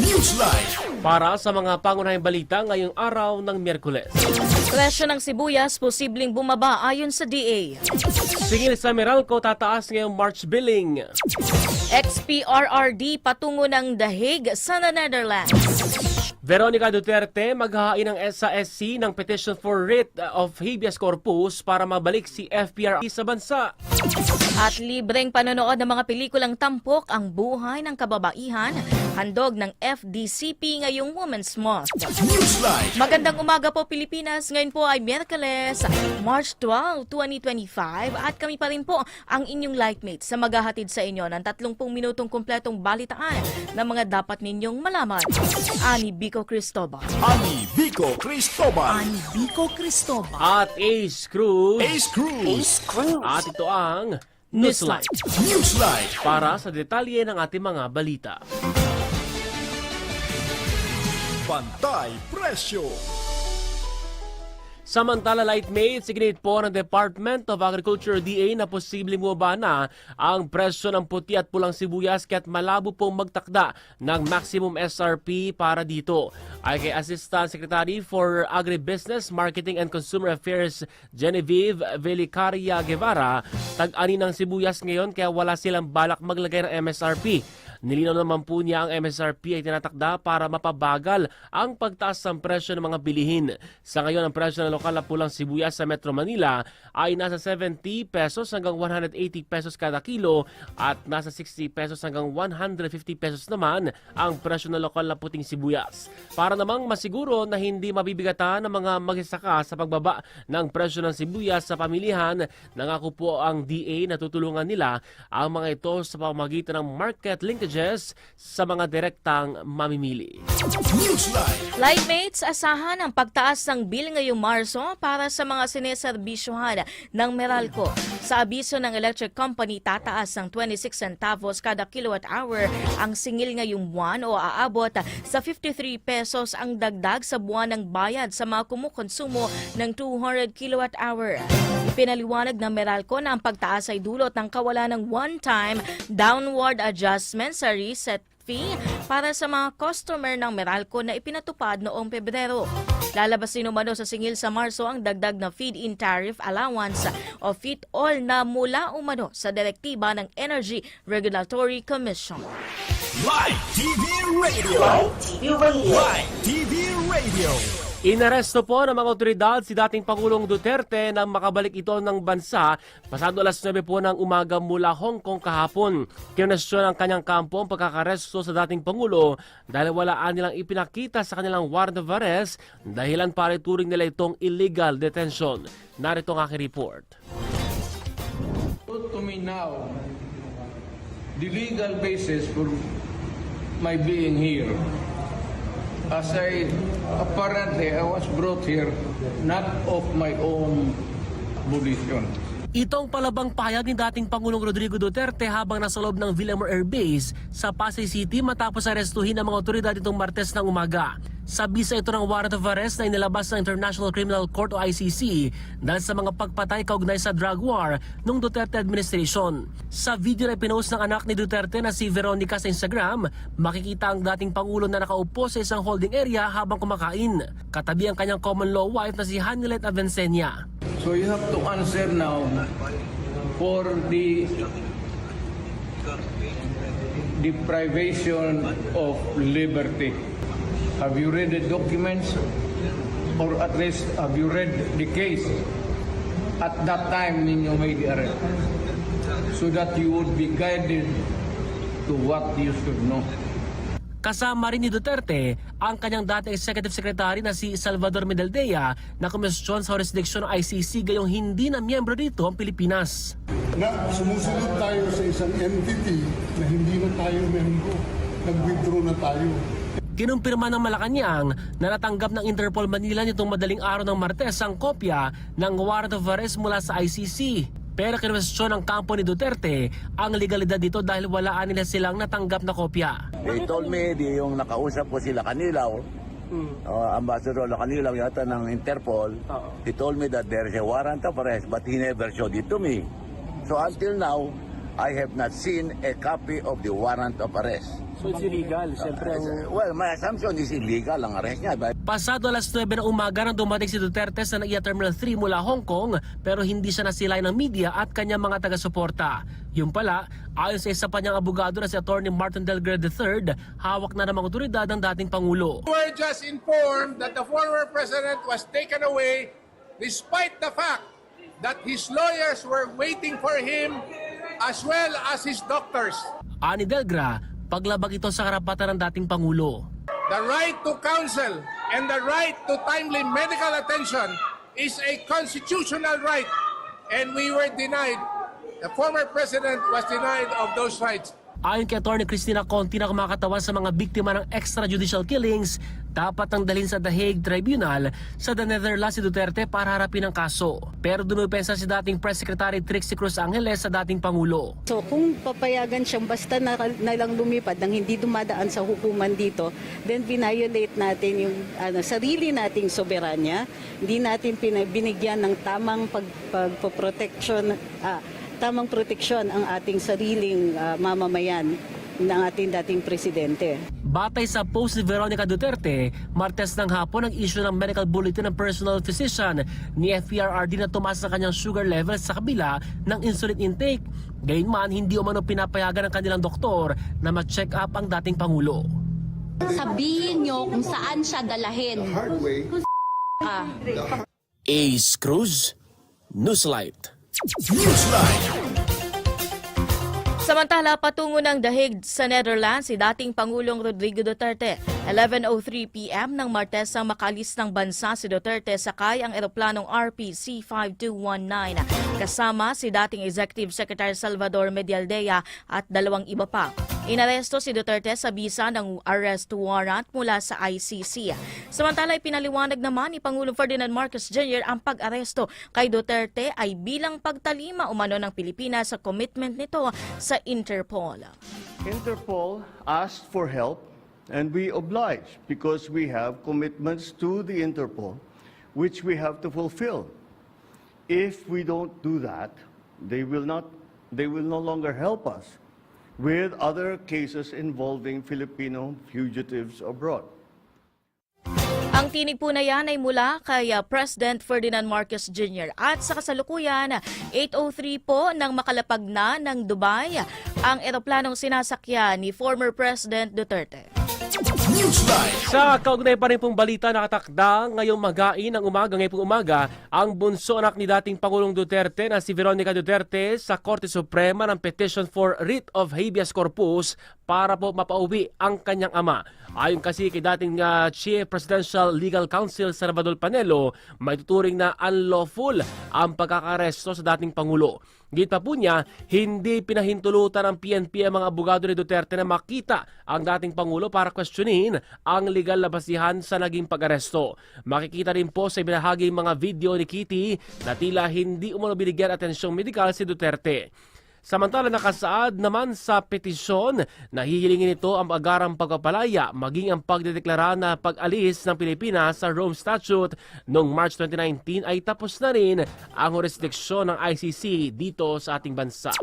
Newsline. para sa mga pangunahing balita ngayong araw ng Miyerkules. Presyo ng sibuyas posibleng bumaba ayon sa DA. Singil sa Meralco tataas ngayong March billing. XPRRD patungo ng dahig sa Netherlands. Veronica Duterte maghahain ng SASC ng petition for writ of habeas corpus para mabalik si FPRD sa bansa. At libreng panonood ng mga pelikulang tampok ang buhay ng kababaihan, handog ng FDCP ngayong Women's Month. Magandang umaga po Pilipinas. Ngayon po ay Miyerkules, March 12, 2025 at kami pa rin po ang inyong lightmates sa maghahatid sa inyo ng 30 minutong kumpletong balitaan ng mga dapat ninyong malaman. Ani Bico Cristobal. Ani Vico Cristobal. Ani Bico Cristobal. At Ace Cruz. Ace Cruz. At ito ang Newsline Newsline. para sa detalye ng ating mga balita. Pantay Presyo. Samantala, Lightmates, iginit po ng Department of Agriculture DA na posibleng bumaba na ang presyo ng puti at pulang sibuyas kaya't malabo pong magtakda ng maximum SRP para dito. Ay kay Assistant Secretary for Agribusiness, Marketing and Consumer Affairs Genevieve Velicaria Guevara, tag-ani ng sibuyas ngayon kaya wala silang balak maglagay ng MSRP. Nilinaw naman po niya ang MSRP ay tinatakda para mapabagal ang pagtaas ng presyo ng mga bilihin. Sa ngayon, ang presyo ng lokal na pulang sibuyas sa Metro Manila ay nasa 70 pesos hanggang 180 pesos kada kilo at nasa 60 pesos hanggang 150 pesos naman ang presyo ng lokal na puting sibuyas. Para namang masiguro na hindi mabibigatan ng mga magsasaka sa pagbaba ng presyo ng sibuyas sa pamilihan, nangako po ang DA na tutulungan nila ang mga ito sa pamamagitan ng market linkages sa mga direktang mamimili. Newsline. Lightmates, asahan ang pagtaas ng bill ngayong Marso para sa mga sineserbisyohan ng Meralco. Sa abiso ng electric company, tataas ng 26 centavos kada kilowatt hour ang singil ngayong buwan o aabot sa 53 pesos ang dagdag sa buwan ng bayad sa mga kumukonsumo ng 200 kilowatt hour. Ipinaliwanag ng Meralco na ang pagtaas ay dulot ng kawalan ng one-time downward adjustment sa reset fee para sa mga customer ng Meralco na ipinatupad noong Pebrero. Lalabas din umano sa singil sa Marso ang dagdag na feed-in tariff allowance o FIT-all na mula umano sa direktiba ng Energy Regulatory Commission. Live TV Radio. Live TV Radio. Live TV Radio. Inaresto po ng mga otoridad si dating Pangulong Duterte nang makabalik ito ng bansa pasado alas 9 po ng umaga mula Hong Kong kahapon. Kinwestiyon ang kanyang kampo ang pagkakaresto sa dating Pangulo dahil walaan nilang ipinakita sa kanilang warrant of arrest dahilan para ituring nila itong illegal detention. Narito ang aking report. To me now the legal basis for my being here. As I apparently I was brought here not of my own volition. Ito ang palabang payag ni dating Pangulong Rodrigo Duterte habang nasa loob ng Villamor Air Base sa Pasay City matapos arestuhin ng mga otoridad itong Martes ng umaga. Sa bisa ito ng warrant of arrest na inilabas ng International Criminal Court o ICC dahil sa mga pagpatay kaugnay sa drug war nung Duterte administration. Sa video na pinost ng anak ni Duterte na si Veronica sa Instagram, makikita ang dating Pangulo na nakaupo sa isang holding area habang kumakain. Katabi ang kanyang common law wife na si Hanilet Avencenia. So you have to answer now for the deprivation of liberty. Have you read the documents? Or at least have you read the case? At that time ninyo may arrest. So that you would be guided to what you should know. Kasama rin ni Duterte ang kanyang dating executive secretary na si Salvador Medaldea na komisyon sa jurisdiction ng ICC gayong hindi na miyembro dito ang Pilipinas. na sumusunod tayo sa isang entity na hindi na tayo membro. Nag-withdraw na tayo. Kinumpirma ng Malacanang na natanggap ng Interpol Manila nitong madaling araw ng Martes ang kopya ng warrant of arrest mula sa ICC. Pero kinwestiyon ng kampo ni Duterte ang legalidad dito dahil walaan nila silang natanggap na kopya. They told me, di yung nakausap ko sila Kanilaw, uh, Ambassador na Kanilaw yata ng Interpol, he told me that there is a warrant of arrest but he never showed it to me. So until now, I have not seen a copy of the warrant of arrest. So it's illegal, siyempre Well, my assumption is illegal ang arrest niya. But Pasado alas 9 ng umaga nang dumating si Duterte sa NAIA Terminal 3 mula Hong Kong pero hindi siya nasilay ng media at kanyang mga taga-suporta. Yung pala, ayon sa isa pa niyang abogado na si Attorney Martin Delgado III, hawak na ng mga otoridad ng dating Pangulo. were just informed that the former president was taken away despite the fact that his lawyers were waiting for him as well as his doctors. Ani Delgra, paglabag ito sa karapatan ng dating Pangulo. The right to counsel and the right to timely medical attention is a constitutional right and we were denied, the former president was denied of those rights. Ayon kay Attorney Cristina Conti na kumakatawan sa mga biktima ng extrajudicial killings, dapat ang dalhin sa The Hague Tribunal sa The Netherlands si Duterte para harapin ang kaso. Pero dunupensa si dating Press Secretary Trixie Cruz Angeles sa dating Pangulo. So kung papayagan siyang basta na, na lang lumipad nang hindi dumadaan sa hukuman dito, then violate natin yung ano, sarili nating soberanya. Hindi natin binigyan ng tamang pag, pagpoproteksyon, ah, tamang proteksyon ang ating sariling ah, mamamayan ng ating dating presidente. Batay sa post ni Veronica Duterte, Martes ng hapon ang issue ng medical bulletin ng personal physician ni FPRRD na tumaas ang kanyang sugar levels sa kabila ng insulin intake. Gayunman, hindi umano pinapayagan ng kanilang doktor na ma-check up ang dating Pangulo. Sabihin nyo kung saan siya dalahin. Ah. Ace Cruz, Newslight. Newsline. Samantala, patungo ng dahig sa Netherlands si dating Pangulong Rodrigo Duterte. 11.03pm ng Martes ang makalis ng bansa si Duterte sakay ang eroplanong RPC-5219 kasama si dating Executive Secretary Salvador Medialdea at dalawang iba pa. Inaresto si Duterte sa bisa ng arrest warrant mula sa ICC. Samantala, ipinaliwanag naman ni Pangulong Ferdinand Marcos Jr. ang pag-aresto kay Duterte ay bilang pagtalima umano ng Pilipinas sa commitment nito sa Interpol. Interpol asked for help and we obliged because we have commitments to the Interpol which we have to fulfill. If we don't do that, they will not they will no longer help us with other cases involving Filipino fugitives abroad. Ang tinig po na yan ay mula kay uh, President Ferdinand Marcos Jr. At sa kasalukuyan, 8.03 po nang makalapag na ng Dubai ang eroplanong sinasakyan ni former President Duterte. Newsline. Sa kaugnay pa rin pong balita nakatakda ngayong magain ng umaga, ngayong pong umaga, ang bunso anak ni dating Pangulong Duterte na si Veronica Duterte sa Korte Suprema ng petition for writ of habeas corpus para po mapauwi ang kanyang ama. Ayon kasi kay dating uh, Chief Presidential Legal Counsel Salvador Panelo, may tuturing na unlawful ang pagkakaresto sa dating Pangulo. Git pa po niya, hindi pinahintulutan ng PNP ang mga abogado ni Duterte na makita ang dating Pangulo para questionin ang legal na basihan sa naging pag-aresto. Makikita rin po sa ibinahaging mga video ni Kitty na tila hindi umano binigyan atensyong medikal si Duterte. Samantala nakasaad naman sa petisyon na hihilingin ito ang agarang pagpapalaya maging ang pagdedeklara na pag-alis ng Pilipinas sa Rome Statute noong March 2019 ay tapos na rin ang jurisdiksyon ng ICC dito sa ating bansa.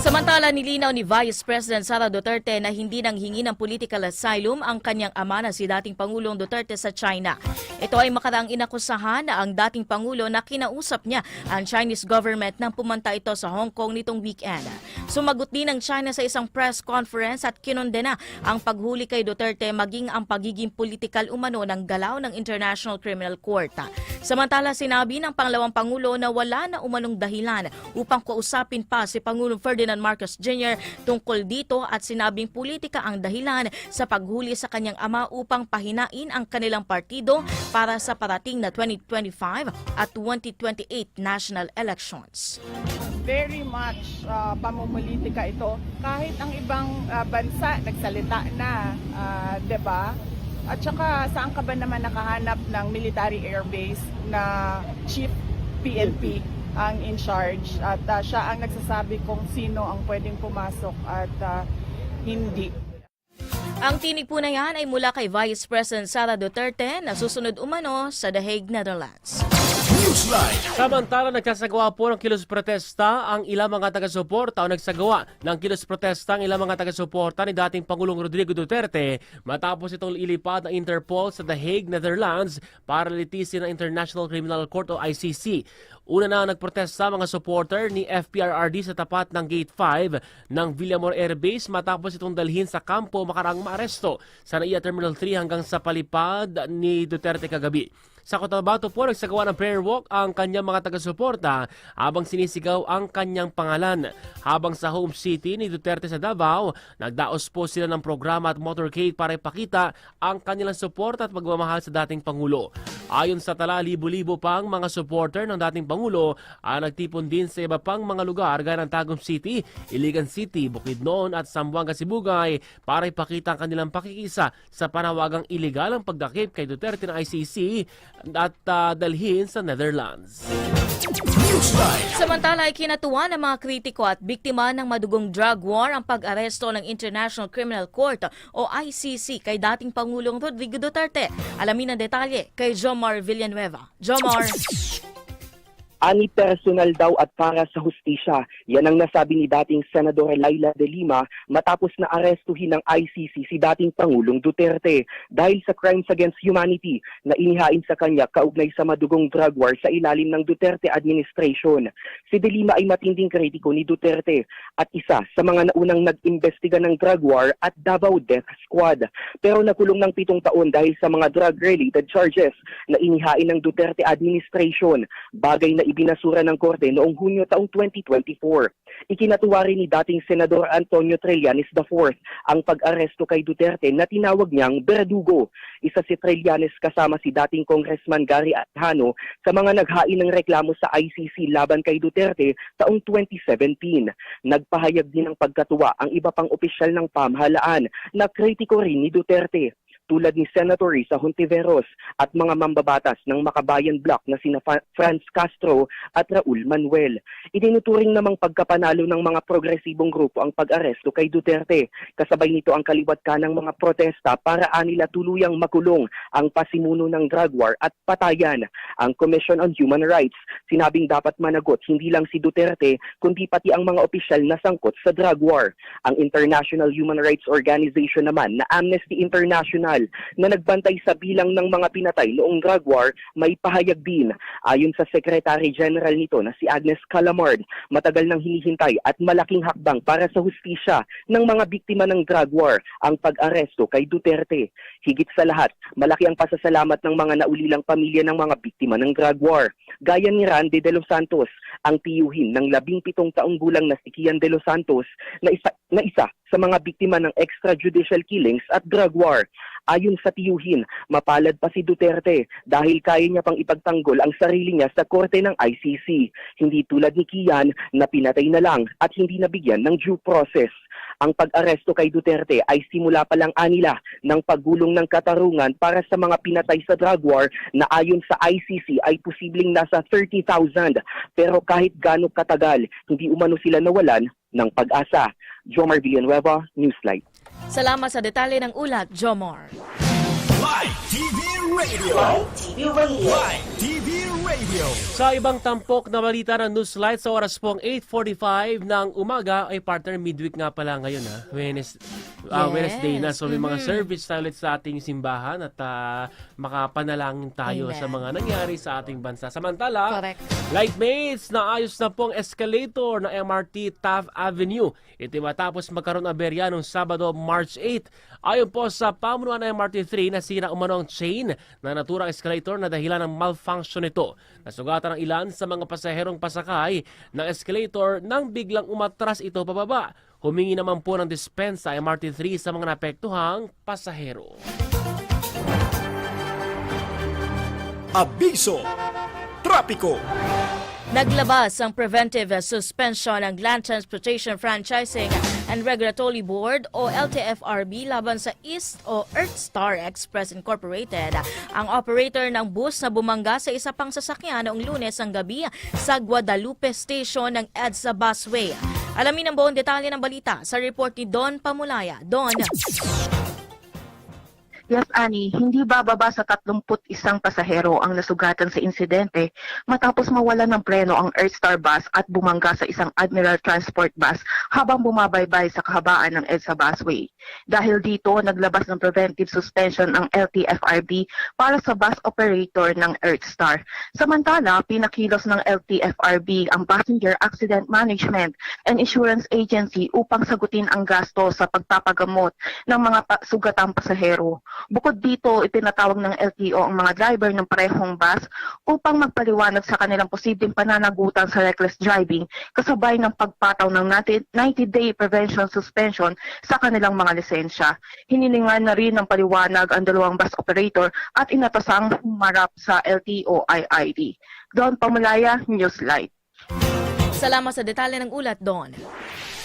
Samantala, nilinaw ni Vice President Sara Duterte na hindi nang hingi ng political asylum ang kanyang ama na si dating Pangulong Duterte sa China. Ito ay makaraang inakusahan na ang dating Pangulo na kinausap niya ang Chinese government nang pumunta ito sa Hong Kong nitong weekend. Sumagot din ng China sa isang press conference at kinondena ang paghuli kay Duterte maging ang pagiging political umano ng galaw ng International Criminal Court. Samantala, sinabi ng pangalawang Pangulo na wala na umanong dahilan upang kausapin pa si Pangulong Ferdinand Marcos Jr. tungkol dito at sinabing politika ang dahilan sa paghuli sa kanyang ama upang pahinain ang kanilang partido para sa parating na 2025 at 2028 national elections. very much uh, pamumulitika ito. Kahit ang ibang uh, bansa nagsalita na, uh, 'di ba? At saka saan ka ba naman nakahanap ng military airbase na chief PNP ang in charge at uh, siya ang nagsasabi kung sino ang pwedeng pumasok at uh, hindi. Ang tinig po na yan ay mula kay Vice President Sara Duterte na susunod umano sa The Hague, Netherlands. Newsline. Samantala, nagsasagawa po ng kilos protesta ang ilang mga taga-suporta o nagsagawa ng kilos protesta ang ilang mga taga-suporta ni dating Pangulong Rodrigo Duterte matapos itong ilipad ng Interpol sa The Hague, Netherlands para litisin ng International Criminal Court o ICC. Una na nagprotesta mga supporter ni FPRRD sa tapat ng Gate 5 ng Villamor Air Base matapos itong dalhin sa kampo makarang maaresto sa NAIA Terminal 3 hanggang sa palipad ni Duterte kagabi. Sa Cotabato po, nagsagawa ng prayer walk ang kanyang mga taga-suporta habang sinisigaw ang kanyang pangalan. Habang sa home city ni Duterte sa Davao, nagdaos po sila ng programa at motorcade para ipakita ang kanilang suporta at pagmamahal sa dating Pangulo. Ayon sa tala, libo-libo pang mga supporter ng dating Pangulo ang nagtipon din sa iba pang mga lugar gaya ng Tagum City, Iligan City, Bukidnon at Zamboanga Sibugay para ipakita ang kanilang pakikisa sa panawagang iligal ang pagdakip kay Duterte ng ICC at ah, dalhin sa Netherlands. Samantala ay kinatuwa ng mga kritiko at biktima ng madugong drug war ang pag-aresto ng International Criminal Court o ICC kay dating Pangulong Rodrigo Duterte. Alamin ang detalye kay Jomar Villanueva. Jomar! ani personal daw at para sa hustisya. Yan ang nasabi ni dating Senador Laila de Lima matapos na arestuhin ng ICC si dating Pangulong Duterte dahil sa crimes against humanity na inihain sa kanya kaugnay sa madugong drug war sa ilalim ng Duterte administration. Si de Lima ay matinding kritiko ni Duterte at isa sa mga naunang nag-imbestiga ng drug war at Davao Death Squad. Pero nakulong ng pitong taon dahil sa mga drug-related charges na inihain ng Duterte administration, bagay na ibinasura ng korte noong Hunyo taong 2024. Ikinatuwa rin ni dating Senador Antonio Trillanes IV ang pag-aresto kay Duterte na tinawag niyang Berdugo. Isa si Trillanes kasama si dating Congressman Gary Alejano sa mga naghain ng reklamo sa ICC laban kay Duterte taong 2017. Nagpahayag din ng pagkatuwa ang iba pang opisyal ng pamahalaan na kritiko rin ni Duterte tulad ni Senator Risa Hontiveros at mga mambabatas ng Makabayan Bloc na sina Franz Castro at Raul Manuel. Itinuturing namang pagkapanalo ng mga progresibong grupo ang pag-aresto kay Duterte. Kasabay nito ang kaliwat ka ng mga protesta para anila tuluyang makulong ang pasimuno ng drug war at patayan. Ang Commission on Human Rights sinabing dapat managot hindi lang si Duterte kundi pati ang mga opisyal na sangkot sa drug war. Ang International Human Rights Organization naman na Amnesty International na nagbantay sa bilang ng mga pinatay noong drug war may pahayag din. Ayon sa Secretary General nito na si Agnes Calamard, matagal nang hinihintay at malaking hakbang para sa hustisya ng mga biktima ng drug war ang pag-aresto kay Duterte. Higit sa lahat, malaki ang pasasalamat ng mga naulilang pamilya ng mga biktima ng drug war. Gaya ni Randy De Los Santos, ang tiyuhin ng labing pitong taong gulang na si Kian De Los Santos na isa, na isa sa mga biktima ng extrajudicial killings at drug war. Ayon sa tiyuhin, mapalad pa si Duterte dahil kaya niya pang ipagtanggol ang sarili niya sa korte ng ICC. Hindi tulad ni Kian na pinatay na lang at hindi nabigyan ng due process. Ang pag-aresto kay Duterte ay simula pa lang anila ng paggulong ng katarungan para sa mga pinatay sa drug war na ayon sa ICC ay posibleng nasa 30,000. Pero kahit gaano katagal, hindi umano sila nawalan ng pag-asa. Jomar Villanueva, Newslight. Salamat sa detalye ng ulat, Jomar. Live TV Radio. Live TV Radio. Live TV Radio. Sa ibang tampok na balita ng Newslight sa oras pong 8.45 ng umaga, ay partner midweek nga pala ngayon ha. Wednesday, ah, Yes. Wednesday na. So may mga Mhm. service tayo ulit sa ating simbahan at ah, makapanalangin tayo Amen. sa mga nangyari sa ating bansa. Samantala, Correct. Lightmates, naayos na pong escalator ng MRT Taft Avenue. Ito matapos magkaroon ng aberya noong Sabado, March 8. Ayon po sa pamunuan ng MRT3, nasira umano ang chain na naturang escalator na dahilan ng malfunction nito. Nasugatan ang ilan sa mga pasaherong pasakay ng escalator nang biglang umatras ito pababa. Humingi naman po ng dispensa ang MRT3 sa mga napektuhang pasahero. Abiso. Trapiko. Naglabas ang preventive suspension ng Land Transportation Franchising and Regulatory Board o LTFRB laban sa East o Earth Star Express Incorporated. Ang operator ng bus na bumangga sa isa pang sasakyan noong lunes ang gabi sa Guadalupe Station ng EDSA Busway. Alamin ang buong detalye ng balita sa report ni Don Pamulaya. Don. Yes, Ani, hindi bababa sa 31 pasahero ang nasugatan sa insidente matapos mawala ng preno ang Earthstar bus at bumangga sa isang Admiral Transport bus habang bumabaybay sa kahabaan ng EDSA busway. Dahil dito, naglabas ng preventive suspension ang LTFRB para sa bus operator ng Earthstar. Samantala, pinakilos ng LTFRB ang Passenger Accident Management and Insurance Agency upang sagutin ang gasto sa pagpapagamot ng mga sugatang pasahero. Bukod dito, itinatawag ng LTO ang mga driver ng parehong bus upang magpaliwanag sa kanilang posibleng pananagutan sa reckless driving kasabay ng pagpataw ng 90-day prevention suspension sa kanilang mga lisensya. Hinilingan na rin ng paliwanag ang dalawang bus operator at inatasang humarap sa LTO IID. Don Pamulaya, Newslight. Salamat sa detalye ng ulat, Don.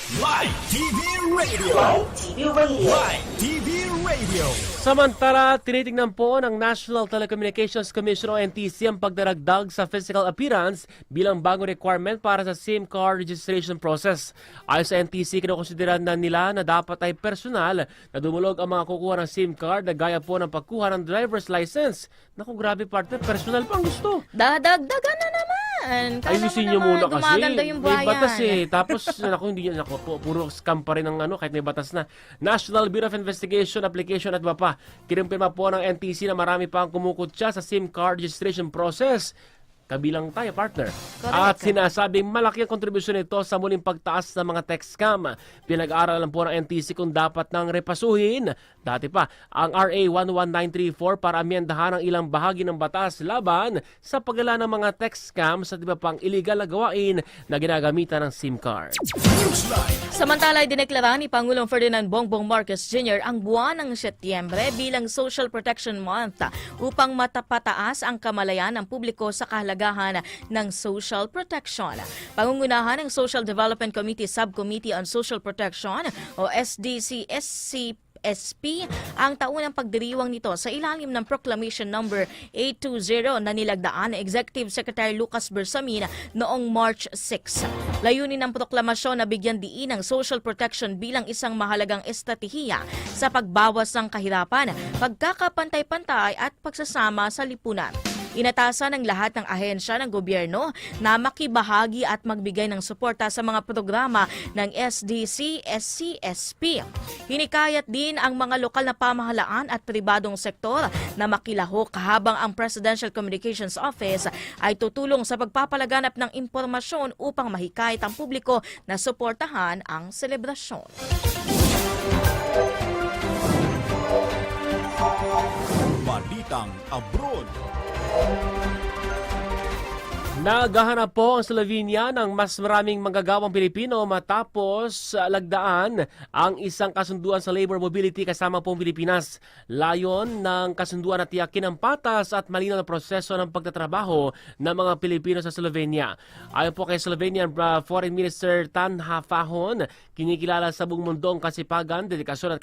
Live TV Radio. Live TV Radio. Live TV Radio. Samantala, tinitingnan po ng National Telecommunications Commission o NTC ang pagdaragdag sa physical appearance bilang bagong requirement para sa SIM card registration process. Ayon sa NTC, kinukonsideran na nila na dapat ay personal na dumulog ang mga kukuha ng SIM card na gaya po ng pagkuha ng driver's license. Naku, grabe partner, personal pa ang gusto. Dadagdagan na naman. Kala Ayusin nyo muna kasi. gumaganda yung May bayan. batas eh. Tapos, naku, hindi yan. Naku, pu- puro scam pa rin ang ano, kahit may batas na. National Bureau of Investigation application at iba pa. Kinumpirma po ng NTC na marami pa ang kumukutsa sa SIM card registration process. Kabilang tayo, partner. At sinasabing malaki ang kontribusyon nito sa muling pagtaas ng mga text scam. Pinag-aaralan po ng NTC kung dapat nang repasuhin. Dati pa, ang RA 11934 para amyendahan ang ilang bahagi ng batas laban sa paggala ng mga text scams at iba pang illegal na gawain na ginagamitan ng SIM card. Samantala, dineklara ni Pangulong Ferdinand Bongbong Marcos Jr. ang buwan ng Setyembre bilang Social Protection Month upang matapataas ang kamalayan ng publiko sa kahalagahan ng social protection. Pangungunahan ng Social Development Committee Subcommittee on Social Protection o SDC-SCP SP ang taunang pagdiriwang nito sa ilalim ng Proclamation Number 820 na nilagdaan ng Executive Secretary Lucas Bersamin noong March 6. Layunin ng proklamasyon na bigyan diin ang social protection bilang isang mahalagang estratehiya sa pagbawas ng kahirapan, pagkakapantay-pantay at pagsasama sa lipunan. Inatasan ng lahat ng ahensya ng gobyerno na makibahagi at magbigay ng suporta sa mga programa ng SDC, SCSP. Hinikayat din ang mga lokal na pamahalaan at pribadong sektor na makilahok habang ang Presidential Communications Office ay tutulong sa pagpapalaganap ng impormasyon upang mahikayat ang publiko na suportahan ang selebrasyon. Balitang Abroad. Thank you. Naghahanap po ang Slovenia ng mas maraming manggagawang Pilipino matapos uh, lagdaan ang isang kasunduan sa labor mobility kasama pong Pilipinas. Layon ng kasunduan na tiyakin ang patas at malinaw na proseso ng pagtatrabaho ng mga Pilipino sa Slovenia. Ayon po kay Slovenian uh, Foreign Minister Tan Hafahon, kinikilala sa buong mundo ang kasipagan, dedikasyon at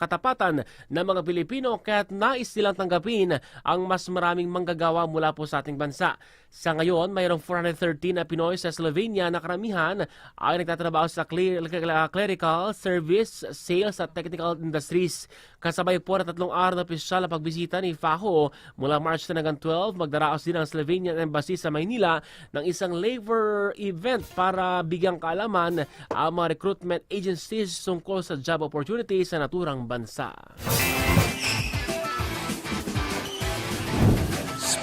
katapatan ng mga Pilipino kaya't nais silang tanggapin ang mas maraming manggagawa mula po sa ating bansa. Sa ngayon, mayroong 413 na Pinoy sa Slovenia na karamihan ay nagtatrabaho sa cle- clerical, service, sales at technical industries. Kasabay po na tatlong araw na opisyal na pagbisita ni Faho mula March 10 hanggang 12, magdaraos din ang Slovenian Embassy sa Maynila ng isang labor event para bigyang kaalaman ang mga recruitment agencies tungkol sa job opportunities sa naturang bansa.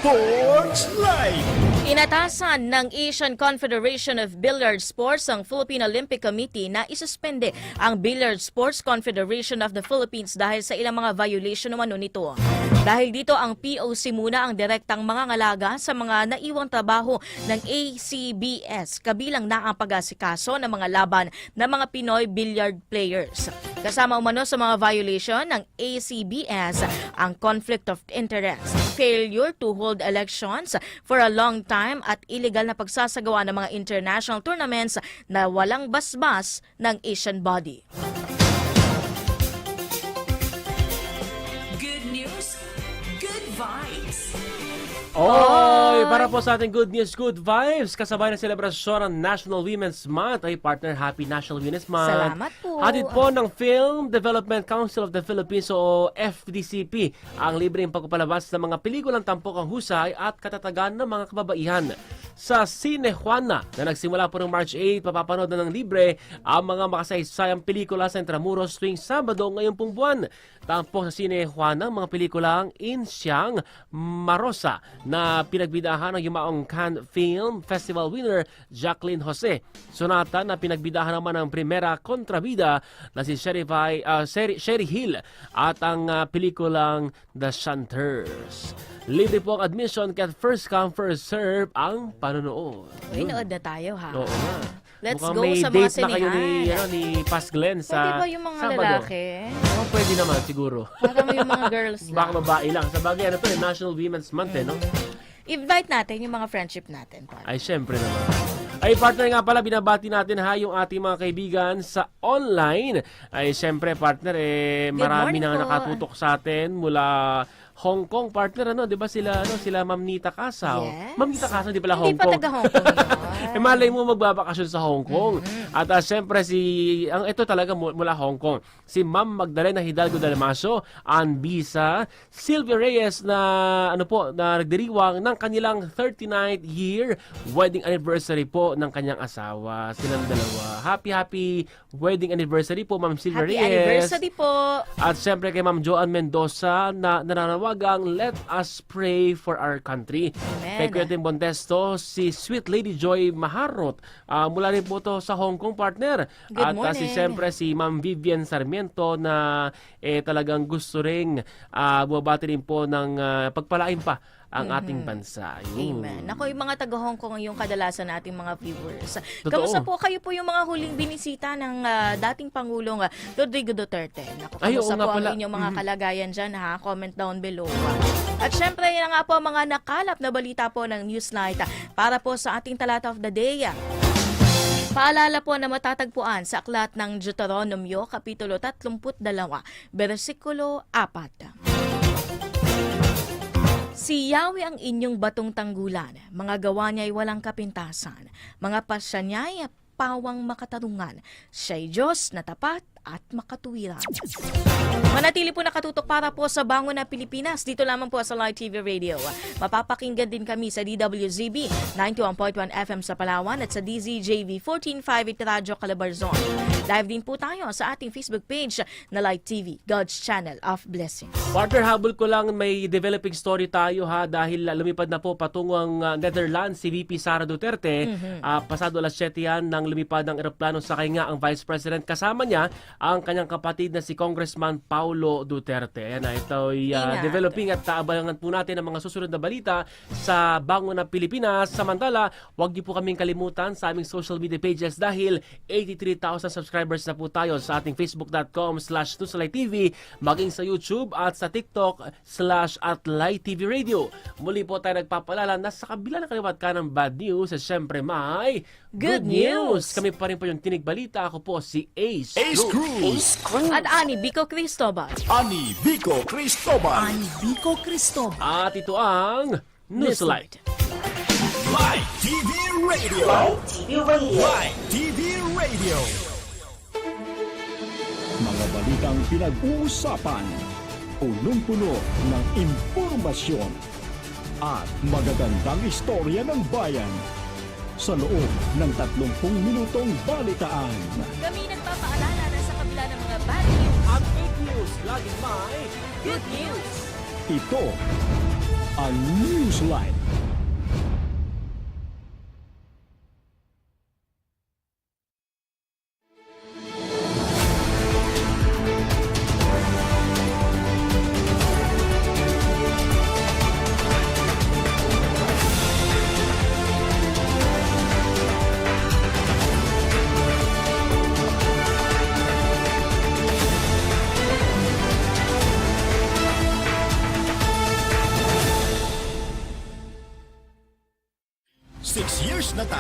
Sports Live. Inatasan ng Asian Confederation of Billiard Sports ang Philippine Olympic Committee na isuspende ang Billiard Sports Confederation of the Philippines dahil sa ilang mga violation umano nito. Dahil dito ang POC muna ang direktang mangangalaga sa mga naiwang trabaho ng ACBS kabilang na ang pag-asikaso ng mga laban ng mga Pinoy billiard players. Kasama umano sa mga violation ng ACBS ang conflict of interest, failure to hold elections for a long time at illegal na pagsasagawa ng mga international tournaments na walang basbas ng Asian body. Oy, para po sa ating good news, good vibes, kasabay ng selebrasyon ng National Women's Month ay partner Happy National Women's Month. Salamat po. Hatid po ng Film Development Council of the Philippines o FDCP ang libreng pagpapalabas ng mga pelikulang tampok ang husay at katatagan ng mga kababaihan. Sa Cine Juana na nagsimula po ng March 8, papapanood na ng libre ang mga makasaysayang pelikula sa Intramuros tuwing Sabado ngayong pong buwan. Tampok sa Cine Juana ang mga pelikulang Insyang Marosa na pinagbidahan ng yumaong Cannes Film Festival winner Jacqueline Jose. Sonata na pinagbidahan naman ng Primera Contrabida na si Sherry, Vi- ah, Sherry, Sherry Hill at ang ah, pelikulang The Shanters. Libre po ang admission kaya first come first serve ang panonood. Uy, nood na tayo ha. Oo nga. Let's Mukhang go may sa mga date na kayo ni, sinehan. ano, ni Pas Glenn sa Pwede ba yung mga Sabado. lalaki? Oo, pwede naman siguro. Mo yung mga girls Baka lang. babae lang. Sa bagay, ano to eh, National Women's Month eh, no? Invite natin yung mga friendship natin. Par. Ay, syempre naman. Ay, partner nga pala, binabati natin ha yung ating mga kaibigan sa online. Ay, syempre, partner, eh, Good marami morning nang po. nakatutok sa atin mula Hong Kong, partner, ano, di ba sila, ano, sila Ma'am Nita Kasaw. Yes. Ma'am Nita Kasaw, di pala Hindi Hong pa Kong. taga Hong Kong yun. eh, malay mo magbabakasyon sa Hong Kong. Mm-hmm. At uh, syempre, si, ang ito talaga mu- mula Hong Kong, si Ma'am Magdalena Hidalgo Dalmaso, Ann Bisa, Sylvia Reyes na, ano po, na nagdiriwang ng kanilang 39th year wedding anniversary po ng kanyang asawa. Silang dalawa. Happy, happy wedding anniversary po, Ma'am Sylvia Happy Reyes. anniversary po. At syempre kay Ma'am Joanne Mendoza na nananawagang let us pray for our country. Amen. Kay Kuya Tim Bontesto, si Sweet Lady Joy Maharot. Ah, mula rin po to sa Hong Kong partner. Good At ah, si morning. syempre si Ma'am Vivian Sarmiento na eh, talagang gusto ring uh, bumabati rin po ng ah, pagpalain pa ang ating bansa. Yun. Mm-hmm. Amen. Ako yung mga taga Hong Kong yung kadalasan nating mga viewers. Totoo. Kamusta po kayo po yung mga huling binisita ng ah, dating Pangulong ah, Rodrigo Duterte? Naku, Ay, kamusta nga po pala. ang inyong mga Mhm. kalagayan dyan ha? Comment down below. At syempre, yan nga po mga nakalap na balita po ng Newsnight ah, para po sa ating talata of the day. Paalala po na matatagpuan sa aklat ng Deuteronomio, Kapitulo 32, versikulo 4. Si Yahweh ang inyong batong tanggulan, mga gawa niya ay walang kapintasan, mga pasya niya ay pawang makatarungan. Siya'y Diyos na tapat at makatuwiran. Manatili po nakatutok para po sa Bangon na Pilipinas dito lamang po sa Live TV Radio. Mapapakinggan din kami sa DWZB 91.1 FM sa Palawan at sa DZJV 1458 Radyo Calabarzon. Live din po tayo sa ating Facebook page na Live TV, God's Channel of Blessings. Partner, habol ko lang may developing story tayo ha dahil uh, lumipad na po patungo ang uh, Netherlands si VP Sara Duterte. Mhm. Ah, pasado alas 7 yan nang lumipad ang eroplano sakay nga ang Vice President kasama niya ang kanyang kapatid na si Congressman Paulo Duterte. Ayan na, ito ay uh, developing at taabangan po natin ang mga susunod na balita sa Bangon ng Pilipinas. Samantala, huwag niyo po kaming kalimutan sa aming social media pages dahil 83,000 subscribers na po tayo sa ating facebook.com slash TV, maging sa YouTube at sa TikTok slash at Light TV Radio. Muli po tayo nagpapalala na sa kabila ng kaliwat ka ng bad news, syempre may Good news! Kami pa rin po yung Tinig Balita. Ako po si Ace, Ace Cruz. At Ani Bico Cristobal. Ani Vico Cristobal. Ani Vico Cristobal. At ito ang Newslight. Live TV Radio. Live TV Radio. Live TV Radio. Mga balitang pinag-uusapan. Punong-puno ng impormasyon. At magagandang istorya ng bayan. Sa loob ng 30 minutong balitaan. Kami nagpapaalala na sa kabila ng mga bad news, At fake news, laging may good news. Ito ang Newsline.